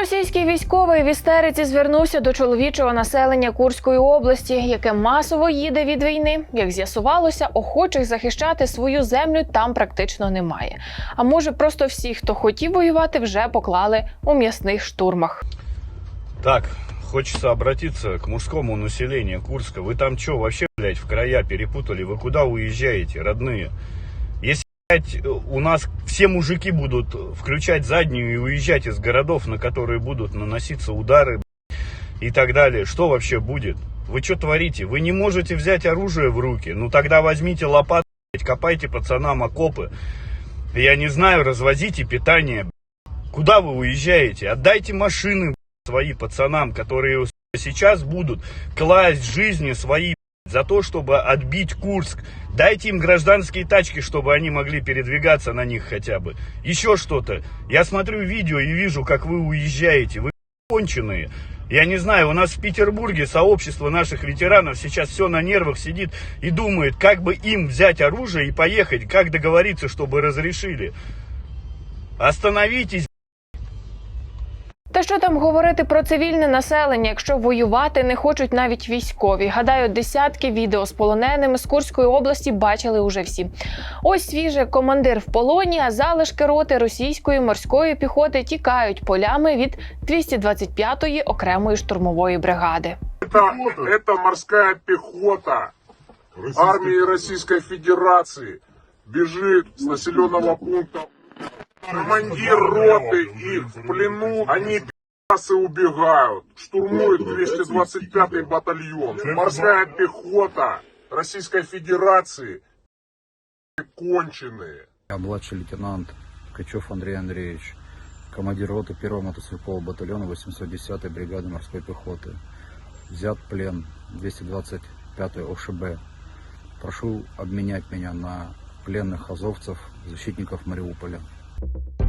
Російський військовий в істериці звернувся до чоловічого населення Курської області, яке масово їде від війни. Як з'ясувалося, охочих захищати свою землю там практично немає. А може, просто всі, хто хотів воювати, вже поклали у м'ясних штурмах. Так, хочется обратиться к мужскому населению Курска. Вы там что, вообще, блядь, в края перепутали? Вы куда уезжаете, родные? У нас все мужики будут включать заднюю и уезжать из городов, на которые будут наноситься удары и так далее, что вообще будет? Вы что творите? Вы не можете взять оружие в руки? Ну тогда возьмите лопату, копайте пацанам окопы. Я не знаю, развозите питание. Куда вы уезжаете? Отдайте машины, свои пацанам, которые сейчас будут класть жизни свои за то, чтобы отбить Курск. Дайте им гражданские тачки, чтобы они могли передвигаться на них хотя бы. Еще что-то. Я смотрю видео и вижу, как вы уезжаете. Вы конченые. Я не знаю, у нас в Петербурге сообщество наших ветеранов сейчас все на нервах сидит и думает, как бы им взять оружие и поехать, как договориться, чтобы разрешили. Остановитесь, Що там говорити про цивільне населення, якщо воювати не хочуть навіть військові? Гадаю, десятки відео з полоненими з Курської області бачили уже всі. Ось свіже командир в полоні, а залишки роти російської морської піхоти тікають полями від 225-ї окремої штурмової бригади. Это, это морская пехота армии Российской Федерации бежит с населенного пункта. Командир роты их в плену. Они пи***сы убегают. Штурмует 225-й батальон. Морская пехота Российской Федерации конченые. Я младший лейтенант Ткачев Андрей Андреевич, командир роты 1-го мотострелкового батальона 810-й бригады морской пехоты. Взят плен 225-й ОШБ. Прошу обменять меня на пленных азовцев, защитников Мариуполя. you